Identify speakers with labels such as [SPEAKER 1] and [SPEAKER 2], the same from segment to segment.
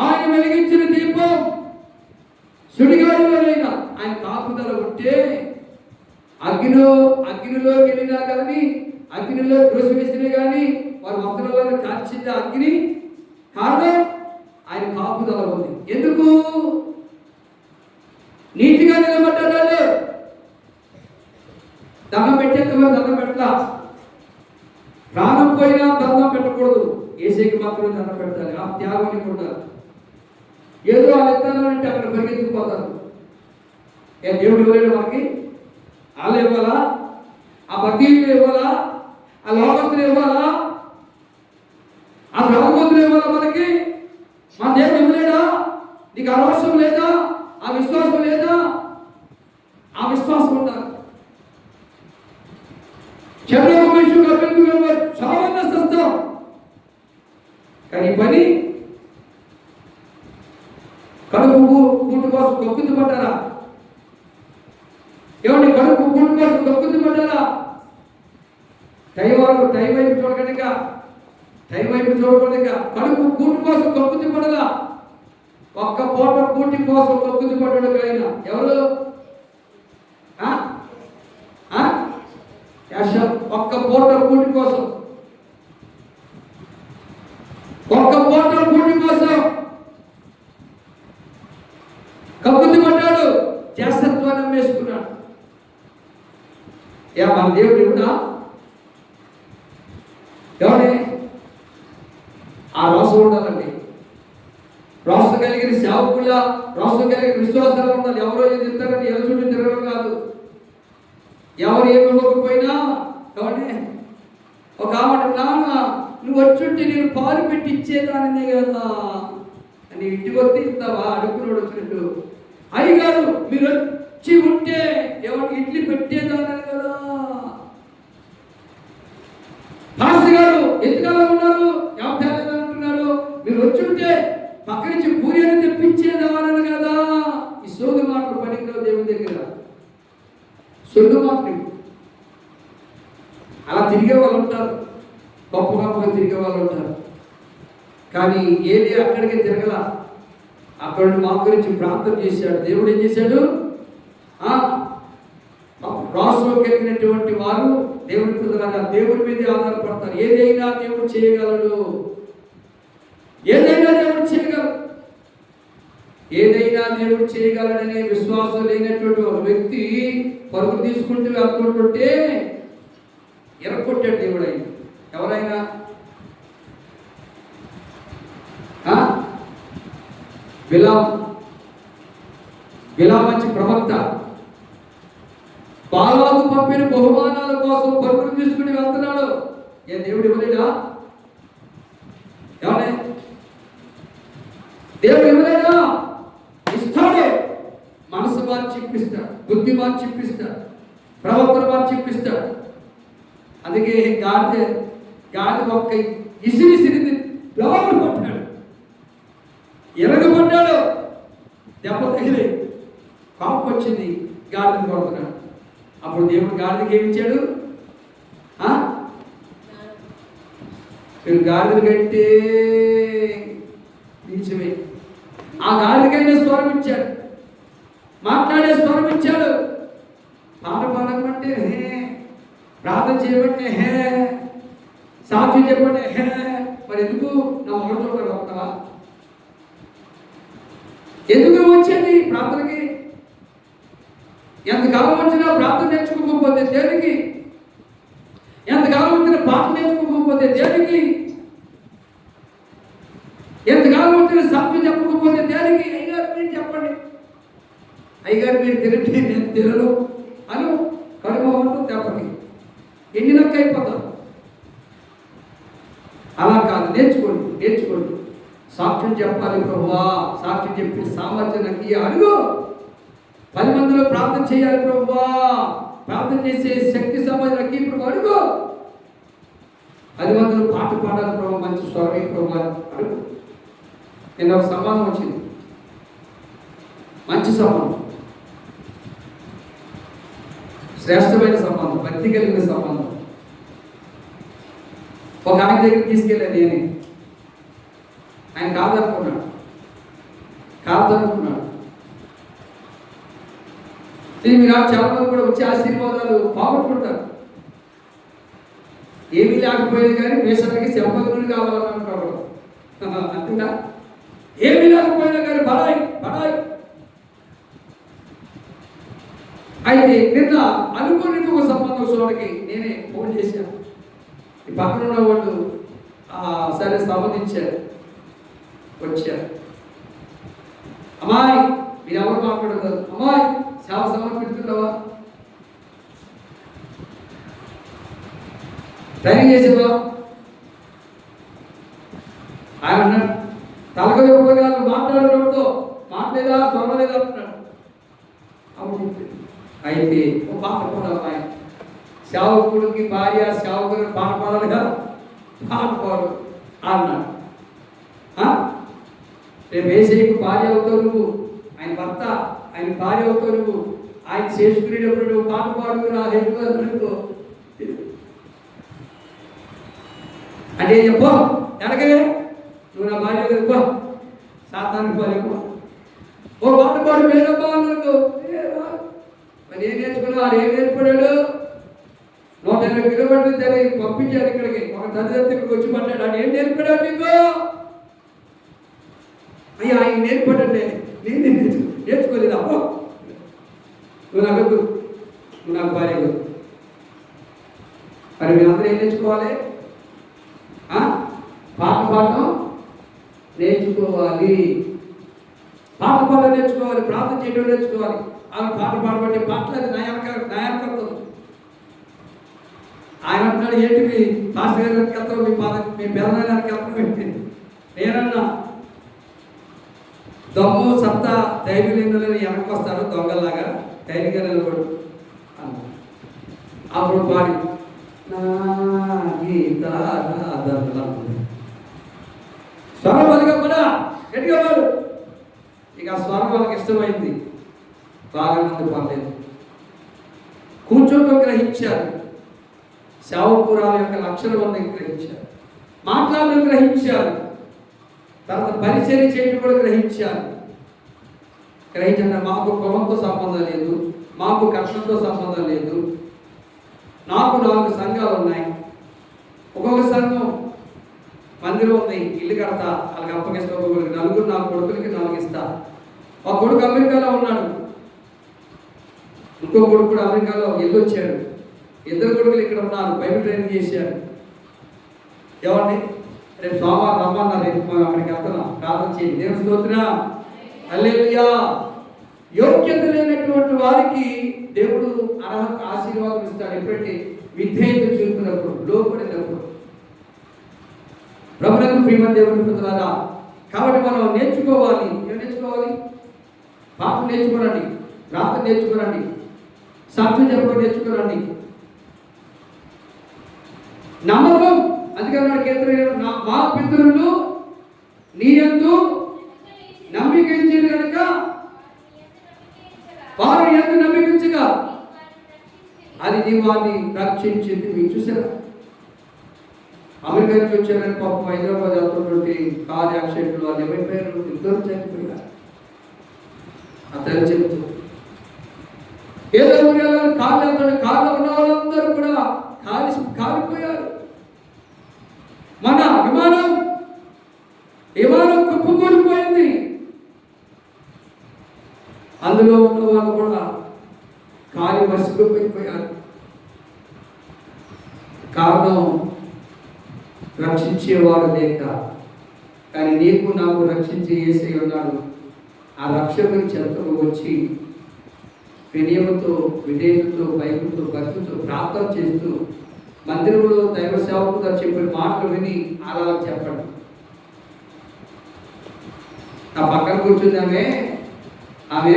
[SPEAKER 1] ఆయన వెలిగించిన దీపం సుడిగాడులోనైనా ఆయన కాపుదల ఉంటే అగ్నిలో అగ్నిలో వెళ్ళినా కానీ అగ్నిలో వేసినా కానీ వారి వస్త్రాలను కాల్చింది అగ్ని కారణం ఆయన కాపుదల ఉంది ఎందుకు నీతిగా నిలబడ్డారు వాళ్ళు దండం పెట్టేందుకు దండం పెట్టలా. ప్రాణం పోయినా దండం పెట్టకూడదు. ఏసైకి మాత్రమే దండం పెట్టాలి ఆ త్యాగాన్ని కూడా. ఏదో ఆ విత్తనం అంటే అక్కడ పరిగెత్తుకుపోతారు. ఏ దేవుడు ఇవ్వలేడు మనకి? వాళ్ళు ఇవ్వాలా? ఆ భక్తులు ఇవ్వాలా? ఆ లోకస్తులు ఇవ్వాలా? ఆ బ్రహ్మతులు ఇవ్వాలా మనకి? మన దేవుడు ఇవ్వలేడా నీకు అవసరం లేదా ఆ విశ్వాసం లేదా ఆ విశ్వాసం ఉండాలి చంద్రబాబు అభ్యర్థులు చాలా సస్తం కానీ ఈ పని కడుపు కూటు కోసం కొక్కుతు పడ్డారా ఏమండి కడుపు కూటు కోసం కొక్కుతు పడ్డారా టై వాళ్ళు టై వైపు చూడకుండా టై వైపు చూడకుండా కడుపు కూటి కోసం కొక్కుతు పడలా ఒక్క పూట కూటి కోసం కొక్కుతు పడ్డాడు ఆయన. ఎవరు? ఒక్క పూట కూటి కోసం. ఒక్క పూట కూటి కోసం. కక్కుతి పడ్డాడు. చేస్తత్వాన్ని అమ్మేసుకున్నాడు. యా మన దేవుడు ఇప్పుడా ఎవడే? ఆ రాసు ఉండాలండి. రాసు కలిగిన సేవకుల రోసం కలిగిన విశ్వాసాలు ఉండాలి. ఎవరో ఏది ఇస్తారని ఎలుచుండి తిరగడం కాదు. ఎవరు ఏమి ఇవ్వకపోయినా కాబట్టి ఒక ఆమె నాన్న నువ్వు వచ్చుంటే నేను పాలు పెట్టి ఇచ్చేదానినే కదా. అని ఇంటికి వస్తే ఇస్తావా? అడుగుతున్నాడు వచ్చినట్టు. అయ్యగారు మీరు వచ్చి ఉంటే ఎవరికి ఇడ్లీ పెట్టేదానని కదా? మాస్టర్ గారు ఎంతకాలం ఉన్నారు? యాభై అంటున్నారు మీరు వచ్చుంటే పక్క నుంచి పూరి అని తెప్పించేదానని కదా? ఈ సోది మాటలు పనికిరావు దేవుని దగ్గర. సొంత మాటలు అలా తిరిగే వాళ్ళు ఉంటారు. గొప్ప గొప్పగా తిరిగే వాళ్ళు ఉంటారు. కానీ ఏది అక్కడికే తిరగల? అక్కడ మా గురించి ప్రార్థన చేశాడు. దేవుడు ఏం చేశాడు? ఆ, కలిగినటువంటి వారు దేవుడి కుదరగా దేవుడి మీద ఆధారపడతారు. ఏదైనా దేవుడు చేయగలడు. ఏదైనా దేవుడు చేయగలడు. ఏదైనా దేవుడు చేయగలడనే విశ్వాసం లేనటువంటి ఒక వ్యక్తి పరుగు తీసుకుంటూ వెళ్తుంటుంటే ఎరగొట్టాడు దేవుడు ఆయన ఎవరైనా? విలా బిలాం. బిలాం మంచి ప్రవక్త. బాలాకు పంపిన బహుమానాల కోసం పరుగులు తీసుకుని వెళ్తున్నాడు. ఏ దేవుడు ఇవ్వలేదా ఏమన్నా దేవుడు ఇవ్వలేదా? ఇస్తాడు. మనసు మార్చి ఇప్పిస్తాడు బుద్ధి మార్చి ఇప్పిస్తాడు ప్రవర్తన మార్చి ఇప్పిస్తాడు అందుకే గాడిద గాడిద ఒక్క ఇసిరి సిరిది లోపల పట్టాడు ఎరగబడ్డాడు. దెబ్బ తగిలి కాపు వచ్చింది గాడిద కొడుతున్నాడు. అప్పుడు దేవుడు గాడిదకి ఏమి ఇచ్చాడు గాడిద కంటే నిజమే ఆ గాడిదకైనా స్వరం ఇచ్చాడు. మాట్లాడే స్వరం ఇచ్చాడు. పాట పాడమంటే హే ప్రార్థన చేయమంటే హే సాక్షి చెప్పండి హే మరి ఎందుకు నా మొదటి చోట ఎందుకు వచ్చేది ప్రార్థనకి? ఎంతకాలం వచ్చినా ప్రార్థన నేర్చుకోకపోతే దేనికి? ఎంతకాలం వచ్చినా పాట నేర్చుకోకపోతే దేనికి? ఎంతకాలం వచ్చిన సభ్యు చెప్పకపోతే దేనికి? అయ్యగారు మీరు చెప్పండి. అయ్యగారు మీరు తిరిగి నేను తిరను అను కడుపు చెప్పండి ఎండినక్క అయిపోతాం అలా కాదు నేర్చుకోండి నేర్చుకోండి. సాక్ష్యం చెప్పాలి ప్రభువా. సాక్ష్యం చెప్పి సామర్థ్యం నాకు అడుగు. పది మందిలో ప్రార్థన చేయాలి ప్రభువా. ప్రార్థన చేసే శక్తి సంబంధించిన ఇప్పుడు అడుగు. పది మందిలో పాట పాడాలి ప్రభు మంచి స్వరమే ప్రభు అడుగు. నిన్న ఒక సంబంధం వచ్చింది. మంచి సంబంధం శ్రేష్టమైన సంబంధం భక్తి కలిగిన సంబంధం ఒక ఆయన దగ్గరికి తీసుకెళ్ళాను నేనే. ఆయన కాదనుకున్నాడు కాదనుకున్నాడు ఇది మీరు చాలా మంది కూడా వచ్చి ఆశీర్వాదాలు పోగొట్టుకుంటారు ఏమీ లేకపోయేది కానీ వేసవికి కావాలని కావాలనుకుంటాడు అంతేనా ఏమీ లేకపోయినా కానీ బడాయి బడాయి. అయితే నిన్న అనుకోని ఒక సంబంధం చూడడానికి నేనే ఫోన్ చేశాను. ఈ పక్కన ఉన్న వాళ్ళు సరే సంబంధించారు. వచ్చారు. అమ్మాయి మీరు ఎవరు మాట్లాడతారు అమ్మాయి సేవ సమర్పిస్తున్నావా ధైర్యం చేసేవా? ఆయన అన్నాడు తలక ఉపయోగాలు మాట్లాడడంతో మాట్లాడేదా? చూడలేదా అంటున్నాడు. అప్పుడు అయితే ఓ పాట పాడాలి ఆయన సేవకుడికి భార్య సేవకుడికి పాట పాడాలి కదా? పాట పాడు అన్నాడు రేపు ఏసైకు భార్య అవుతావు నువ్వు. ఆయన భర్త ఆయన భార్య అవుతావు నువ్వు ఆయన చేసుకునేటప్పుడు నువ్వు పాట పాడు నా హెల్ప్ అంటే చెప్పు ఎనకే నువ్వు నా భార్య కనుకో సాతానికి భార్య ఓ పాట పాడు మేనమ్మా అనుకో మరి ఏం నేర్చుకున్నావు? ఏం నేర్చుకున్నాడు? నూట ఇరవై కిలోమీటర్లు తెలియ పంపించాడు ఇక్కడికి. ఒక తల్లిదండ్రులు ఇక్కడికి వచ్చి పడ్డాడు వాడు ఏం నేర్పడాడు నీకు? అయ్యా ఆయన నేర్పడండి నేను నేర్చుకున్నాను? నేర్చుకోలేదు అప్పో నువ్వు నాకు నువ్వు నాకు భార్య వద్దు మరి మీరందరూ ఏం నేర్చుకోవాలి పాట పాడడం నేర్చుకోవాలి పాట పాట నేర్చుకోవాలి ప్రార్థన చేయడం నేర్చుకోవాలి ఆమె పాట పాడబట్టి పాటలు అది నయానక నయానకర్తం ఆయన అంటున్నాడు ఏంటి మీ పాస్టర్ గారికి వెళ్తాం మీ పాద మీ పిల్లలకి వెళ్తాం పెట్టింది నేనన్నా దొంగ సత్తా ధైర్యలేని వెనక్కి వస్తారు దొంగలాగా ధైర్యంగా నిలబడు అన్నాడు. అప్పుడు పాడి నా గీత స్వరం బలిగా కూడా గట్టిగా పాడు. ఇక ఆ స్వరం వాళ్ళకి ఇష్టమైంది. బాగా మంది పర్లేదు కూర్చోతో గ్రహించారు. శావపురాల యొక్క లక్షణం గ్రహించారు. మాట్లాడడం గ్రహించారు. తర్వాత పరిచయం చేయడం కూడా గ్రహించారు. గ్రహించిన మాకు కులంతో సంబంధం లేదు మాకు కష్టంతో సంబంధం లేదు. నాకు నాలుగు సంఘాలు ఉన్నాయి. ఒక్కొక్క సంఘం మందిరం ఉంది ఇల్లు కడతా వాళ్ళకి అప్పగిస్తా ఒక్కొక్కరికి నలుగురు నాలుగు కొడుకులకి నాలుగు ఇస్తా. ఒక కొడుకు అమెరికాలో ఉన్నాడు. ఇంకో కొడుకు కూడా అమెరికాలో ఇల్లు వచ్చాడు ఇద్దరు కొడుకులు ఇక్కడ ఉన్నారు బయట ట్రైనింగ్ చేశారు. ఎవరిని? రేపు సోమవారం రమ్మన్నా రేపు మనం అక్కడికి వెళ్తున్నాం. ప్రార్థన చేయండి. దేవుని స్తోత్రం. హల్లెలూయా. యోగ్యత లేనటువంటి వారికి దేవుడు అర్హత ఆశీర్వాదం ఇస్తాడు. ఎప్పుడంటే విధేయత చూపినప్పుడు లోపడినప్పుడు ప్రభుత్వం ప్రియమ దేవుని పొందాలా కాబట్టి మనం నేర్చుకోవాలి. ఏం నేర్చుకోవాలి? పాపం నేర్చుకోరండి రాత నేర్చుకోరండి సాక్ష్యం చెప్పడం నేర్చుకోరండి నమ్మకం అందుకని వాడికి ఎంత మా పితరులు నీ ఎందు నమ్మికించింది కనుక వారు ఎందు నమ్మికించగా అది నీ వారిని రక్షించింది. మీరు చూసారా? అమెరికా నుంచి వచ్చారని పాపం హైదరాబాద్ అవుతున్నటువంటి కార్ యాక్సిడెంట్లు వాళ్ళు ఏమైపోయారు ఇద్దరు చనిపోయారు. అతను చెప్తూ ఏదో ఊరిలో కార్లు వెళ్తాడు కార్లో ఉన్న వాళ్ళందరూ కూడా కాలి కాలిపోయారు. విమానం విమానం కుప్పకూలిపోయింది అందులో ఉన్న వాళ్ళు కూడా కాలి మసిపోయిపోయారు కారణం రక్షించేవాడు లేక. కానీ నీకు నాకు రక్షించి ఏసై ఉన్నాడు. ఆ రక్షకుని చెంతకు వచ్చి వినయముతో విధేయతతో భయముతో భక్తితో ప్రార్థన చేస్తూ మందిరంలో దైవ సేవకుగా చెప్పిన మాటలు విని అలా చెప్పండి. నా పక్కన కూర్చుంది ఆమె. ఆమె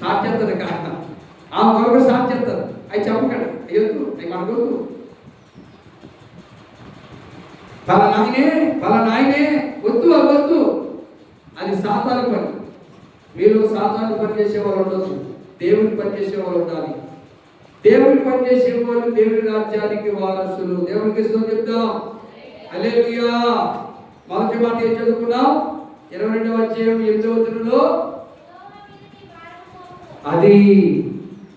[SPEAKER 1] సాధ్యతది చేస్తుంది ఆమె మరొక సాధ్యతది అవి చెప్పకండి. అయ్యొద్దు అవి మనకొద్దు. పల నాయనే పల నాయనే వద్దు. అవ్వద్దు అది సాధారణ పని. మీరు సాధారణ పని చేసేవారు ఉండొచ్చు దేవుని పని చేసేవారు ఉండాలి. దేవుని పని వాళ్ళు దేవుని రాజ్యానికి వారసులు. దేవునికి ఇష్టం చెప్తాం హల్లెలూయా. మొదటి మాట ఏం చదువుకున్నాం ఇరవై రెండవ అధ్యాయం ఎనిమిదవ వచనంలో? అది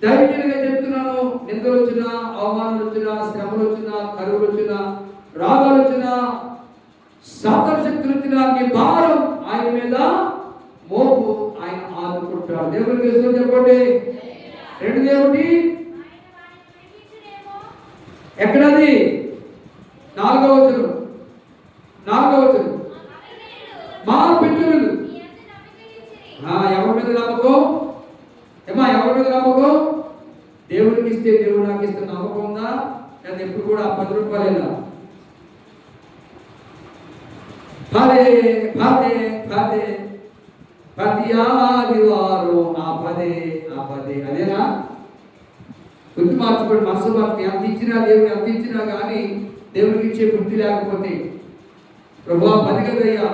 [SPEAKER 1] దైవికంగా చెప్తున్నాను. నిందలు వచ్చినా అవమానాలు వచ్చినా శ్రమలు వచ్చినా కరువులు వచ్చినా రాగాలు వచ్చినా సాతర శక్తులు వచ్చినా నీ భారం ఆయన మీద మోపు ఆయన ఆదుకుంటాడు. దేవుడికి ఇష్టం చెప్పండి. రెండు దేవుడి ఎక్కడది? నాలుగవ వచనం. నాలుగవ వచనం. మా పితరులు. ఎవరి మీద నమ్మకం? ఏమా ఎవరి మీద నమ్మకం? దేవుడికి ఇస్తే దేవుడు నాకు ఇస్తే నమ్మకం ఉందా? లేదా ఎప్పుడు కూడా పది రూపాయలేనా? పదే పదే పదే ప్రతి ఆదివారం ఆ పదే ఆ పదే అదేనా? బుద్ధి మార్చుకోండి మనసు మార్పు ఎంత ఇచ్చినా దేవుడు ఎంత ఇచ్చినా కానీ దేవుడికి ఇచ్చే వృత్తి లేకపోతే ప్రభా పది కదయ్యా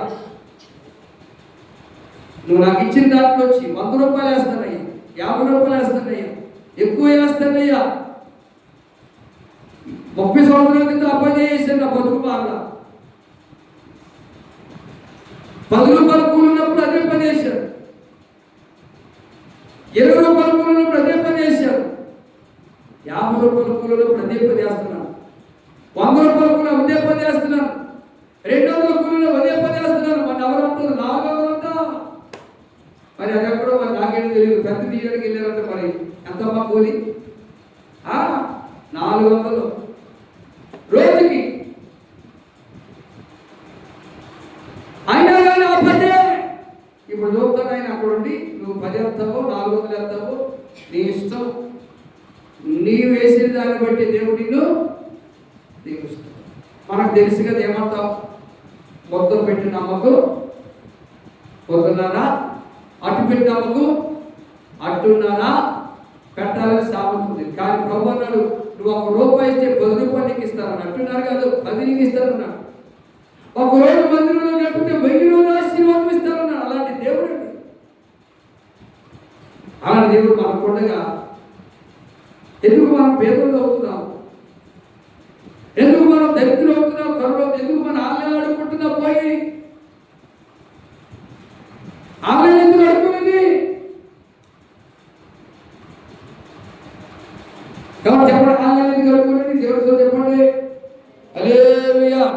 [SPEAKER 1] నువ్వు నాకు ఇచ్చిన దాంట్లో వచ్చి వంద రూపాయలు వేస్తానయ్యా యాభై రూపాయలు వేస్తానయ్యా ఎక్కువ వేస్తానయ్యా ముప్పై సంవత్సరాల క్రితం అబ్బాయి చేసాను నా బతుకు బాగా. పది రూపాయలు కూలినప్పుడు అదే పని చేశారు. ఇరవై రూపాయలు కూలినప్పుడు అదే యాభై రూపాయల కూలలో అదే పని వంద రూపాయల కూల అదే చేస్తున్నారు. రెండు వందల కూలలో అదే పని మన ఎవరంటారు నాలుగు మరి అది ఎక్కడో మరి నాకేం తెలియదు. పెద్ద తీయడానికి వెళ్ళారంటే మరి ఎంతమ్మా కూలి? నాలుగు వందలు రోజుకి అయినా కానీ ఆ పదే ఇప్పుడు చూస్తాను ఆయన అక్కడ ఉండి నువ్వు పది ఎత్తావు నాలుగు వందలు ఎత్తావు నీ ఇష్టం నీవు వేసిన దాన్ని బట్టి దేవుడు నిన్ను దీవిస్తాడు. మనకు తెలుసు కదా ఏమంటాం మొత్తం పెట్టి నమ్మకు? పొద్దున్నారా అటు పెట్టి నమ్మకు? అట్టున్నారా పెట్టాలని సాగుతుంది కానీ ప్రభు అన్నాడు నువ్వు ఒక రూపాయి ఇస్తే పది రూపాయలు నీకు ఇస్తాను అంటున్నారు కాదు పది నీకు ఇస్తానన్నాడు ఒక రోజు మందిరంలో గడిపితే వెయ్యి రోజులు ఆశీర్వాదం ఇస్తానన్నాడు అలాంటి దేవుడు అండి. అలాంటి దేవుడు మనకు ఉండగా ఎందుకు మనం పేదలు అవుతున్నాం? ఎందుకు మనం దరిద్రులు అవుతున్నాం? తర్వాత ఎందుకు మనం ఆలయాలు ఆడుకుంటున్నా? పోయి